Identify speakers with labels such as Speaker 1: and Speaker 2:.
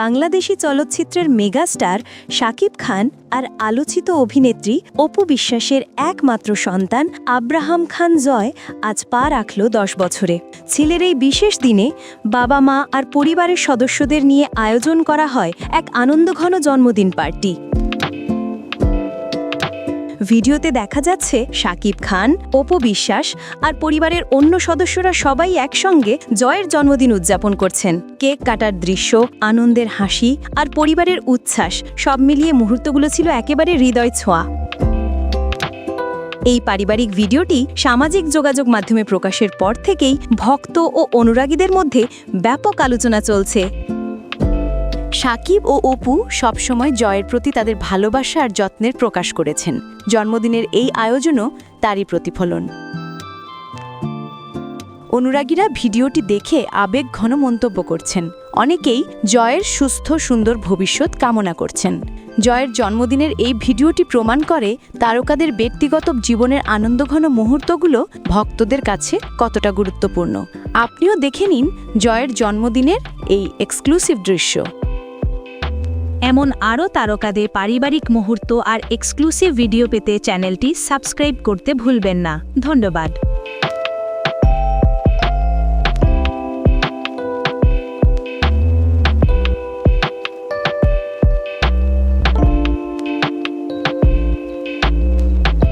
Speaker 1: বাংলাদেশি চলচ্চিত্রের মেগাস্টার শাকিব খান আর আলোচিত অভিনেত্রী অপু বিশ্বাসের একমাত্র সন্তান আব্রাহাম খান জয় আজ পা রাখল দশ বছরে। ছেলের এই বিশেষ দিনে বাবা মা আর পরিবারের সদস্যদের নিয়ে আয়োজন করা হয় এক আনন্দঘন জন্মদিন পার্টি। ভিডিওতে দেখা যাচ্ছে শাকিব খান, অপু বিশ্বাস আর পরিবারের অন্য সদস্যরা সবাই একসঙ্গে জয়ের জন্মদিন উদযাপন করছেন। কেক কাটার দৃশ্য, আনন্দের হাসি আর পরিবারের উচ্ছ্বাস সব মিলিয়ে মুহূর্তগুলো ছিল একেবারে হৃদয় ছোঁয়া। এই পারিবারিক ভিডিওটি সামাজিক যোগাযোগ মাধ্যমে প্রকাশের পর থেকেই ভক্ত ও অনুরাগীদের মধ্যে ব্যাপক আলোচনা চলছে। সাকিব ও অপু সবসময় জয়ের প্রতি তাদের ভালোবাসা আর যত্নের প্রকাশ করেছেন। জন্মদিনের এই আয়োজনও তারই প্রতিফলন। অনুরাগীরা ভিডিওটি দেখে আবেগ ঘন মন্তব্য করছেন। অনেকেই জয়ের সুস্থ, সুন্দর ভবিষ্যৎ কামনা করছেন। জয়ের জন্মদিনের এই ভিডিওটি প্রমাণ করে তারকাদের ব্যক্তিগত জীবনের আনন্দঘন মুহূর্তগুলো ভক্তদের কাছে কতটা গুরুত্বপূর্ণ। আপনিও দেখে নিন জয়ের জন্মদিনের এই এক্সক্লুসিভ দৃশ্য। এমন আরও তারকাদের পারিবারিক মুহূর্ত আর এক্সক্লুসিভ ভিডিও পেতে চ্যানেলটি সাবস্ক্রাইব করতে ভুলবেন না। ধন্যবাদ।